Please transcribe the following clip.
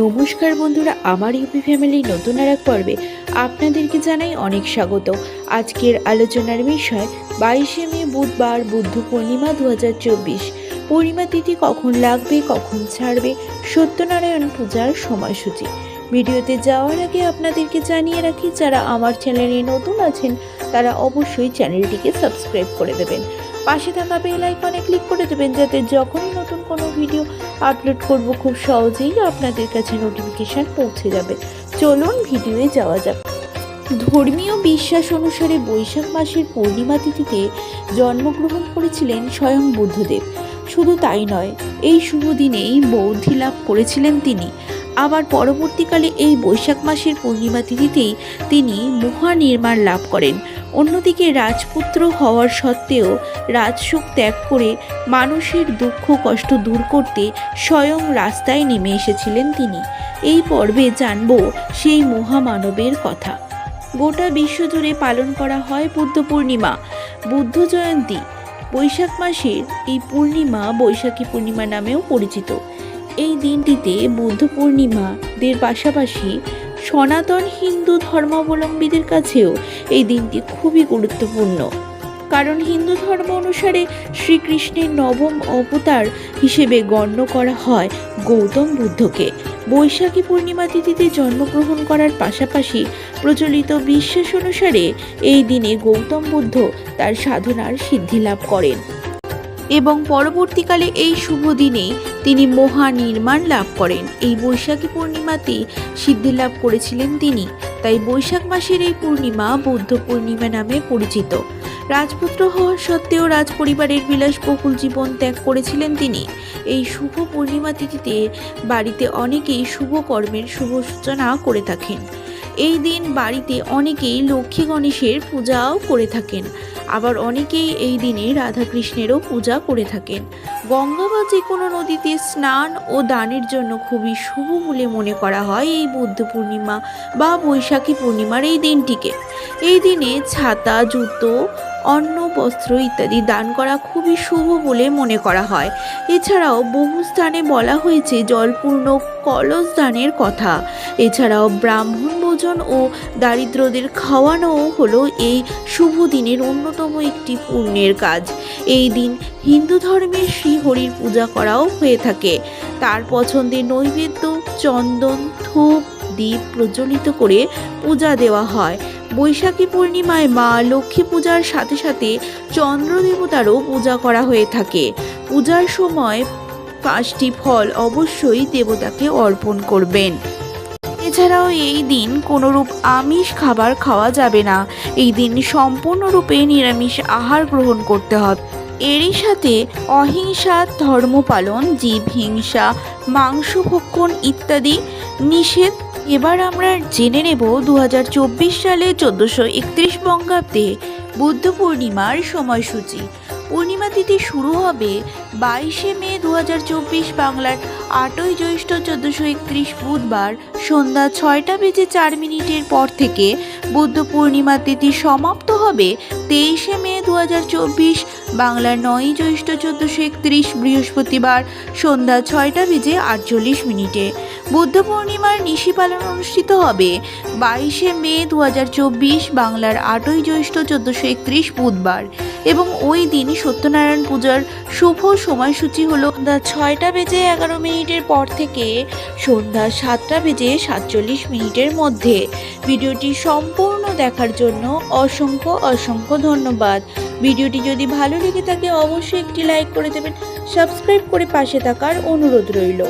নমস্কার বন্ধুরা, আমার ইউপি ফ্যামিলির নতুন আর এক পর্বে আপনাদেরকে জানাই অনেক স্বাগত। আজকের আলোচনার বিষয়, বাইশে মে বুধবার বুদ্ধ পূর্ণিমা দু হাজার চব্বিশ। পূর্ণিমা তিথি কখন লাগবে, কখন ছাড়বে, সত্যনারায়ণ পূজার সময়সূচি। ভিডিওতে যাওয়ার আগে আপনাদেরকে জানিয়ে রাখি, যারা আমার চ্যানেলে নতুন আছেন, তারা অবশ্যই চ্যানেলটিকে সাবস্ক্রাইব করে দেবেন। পাশে থাকা বেল আইকনে ক্লিক করে দেবেন যাতে যখনই নতুন কোনো ভিডিও আপলোড করব খুব সহজেই আপনাদের কাছে নোটিফিকেশান পৌঁছে যাবে। চলুন ভিডিওয়ে যাওয়া যাক। ধর্মীয় বিশ্বাস অনুসারে বৈশাখ মাসের পূর্ণিমা তিথিতে জন্মগ্রহণ করেছিলেন স্বয়ং বুদ্ধদেব। শুধু তাই নয়, এই শুভ দিনেই বৌদ্ধি লাভ করেছিলেন তিনি। আবার পরবর্তীকালে এই বৈশাখ মাসের পূর্ণিমা তিথিতেই তিনি মহানির্মাণ লাভ করেন। অন্যদিকে রাজপুত্র হওয়ার সত্ত্বেও রাজসুখ ত্যাগ করে মানুষের দুঃখ কষ্ট দূর করতে স্বয়ং রাস্তায় নেমে এসেছিলেন তিনি। এই পর্বে জানব সেই মহামানবের কথা। গোটা বিশ্বজুড়ে পালন করা হয় বুদ্ধ পূর্ণিমা। বুদ্ধ জয়ন্তী। বৈশাখ মাসের এই পূর্ণিমা বৈশাখী পূর্ণিমা নামেও পরিচিত। এই দিনটিতে বুদ্ধ পূর্ণিমাদের পাশাপাশি সনাতন হিন্দু ধর্মাবলম্বীদের কাছেও এই দিনটি খুবই গুরুত্বপূর্ণ। কারণ হিন্দু ধর্ম অনুসারে শ্রীকৃষ্ণের নবম অবতার হিসেবে গণ্য করা হয় গৌতম বুদ্ধকে। বৈশাখী পূর্ণিমা তিথিতে জন্মগ্রহণ করার পাশাপাশি প্রচলিত বিশ্বাস অনুসারে এই দিনে গৌতম বুদ্ধ তার সাধনার সিদ্ধি লাভ করেন। এবং পরবর্তীকালে এই শুভ দিনেই তিনি মহানির্মাণ লাভ করেন। এই বৈশাখী পূর্ণিমাতে সিদ্ধি লাভ করেছিলেন তিনি। তাই বৈশাখ মাসের এই পূর্ণিমা বৌদ্ধ পূর্ণিমা নামে পরিচিত। রাজপুত্র হওয়া সত্ত্বেও রাজপরিবারের বিলাসবহুল জীবন ত্যাগ করেছিলেন তিনি। এই শুভ পূর্ণিমা তিথিতে বাড়িতে অনেকেই শুভ কর্মের শুভ সূচনা করে থাকেন। এই দিন বাড়িতে অনেকেই লক্ষ্মী গণেশের পূজাও করে থাকেন। আবার অনেকেই এই দিনে রাধাকৃষ্ণেরও পূজা করে থাকেন। গঙ্গা বা যে কোনো নদীতে স্নান ও দানের জন্য খুবই শুভ বলে মনে করা হয় এই বুদ্ধ পূর্ণিমা বা বৈশাখী পূর্ণিমার এই দিনটিকে। এই দিনে ছাতা, জুতো, অন্ন, বস্ত্র ইত্যাদি দান করা খুবই শুভ বলে মনে করা হয়। এছাড়াও বহু স্থানে বলা হয়েছে জলপূর্ণ কলস দানের কথা। এছাড়াও ব্রাহ্মণ ভোজন ও দারিদ্রদের খাওয়ানোও হলো এই শুভ দিনের অন্যতম একটি পুণ্যের কাজ। এই দিন হিন্দু ধর্মের শ্রীহরির পূজা করাও হয়ে থাকে। তার পছন্দের নৈবেদ্য, চন্দন, ধূপ দ্বীপ প্রজ্বলিত করে পূজা দেওয়া হয়। বৈশাখী পূর্ণিমায় মা লক্ষ্মী পূজার সাথে সাথে চন্দ্র দেবতারও পূজা করা হয়ে থাকে। পূজার সময় পাঁচটি ফল অবশ্যই দেবতাকে অর্পণ করবেন। এছাড়াও এই দিন কোনোরূপ আমিষ খাবার খাওয়া যাবে না। এই দিন সম্পূর্ণরূপে নিরামিষ আহার গ্রহণ করতে হবে। এরই সাথে অহিংসা, ধর্ম পালন, জীব হিংসা, মাংস ভক্ষণ ইত্যাদি নিষেধ। এবার আমরা জেনে নেব দু হাজার চব্বিশ সালে চোদ্দোশো একত্রিশ বঙ্গাব্দে বুদ্ধ পূর্ণিমার সময়সূচি। পূর্ণিমা তিথি শুরু হবে বাইশে মে দু হাজার চব্বিশ বাংলার আটই জ্যৈষ্ঠ চোদ্দোশো একত্রিশ বুধবার সন্ধ্যা ছয়টা বেজে চার মিনিটের পর থেকে বুদ্ধ পূর্ণিমা তিথি সমাপ্ত হবে তেইশে মে দু হাজার চব্বিশ বাংলার নয়ই জ্যৈষ্ঠ চোদ্দোশো একত্রিশ বৃহস্পতিবার সন্ধ্যা ছয়টা বেজে আটচল্লিশ মিনিটে। বুদ্ধ পূর্ণিমার নিশি পালন অনুষ্ঠিত হবে বাইশে মে দু হাজার চব্বিশ বাংলার আটই জ্যৈষ্ঠ চোদ্দোশো একত্রিশ বুধবার। এবং ওই দিন সত্যনারায়ণ পূজার শুভ সময়সূচি হলো সন্ধ্যা ছয়টা বেজে এগারো মিনিটের পর থেকে সন্ধ্যা সাতটা বেজে সাতচল্লিশ মিনিটের মধ্যে। ভিডিওটি সম্পূর্ণ দেখার জন্য অসংখ্য অসংখ্য ধন্যবাদ। ভিডিওটি যদি ভালো লেগে থাকে, অবশ্যই একটি লাইক করে দেবেন। সাবস্ক্রাইব করে পাশে থাকার অনুরোধ রইল।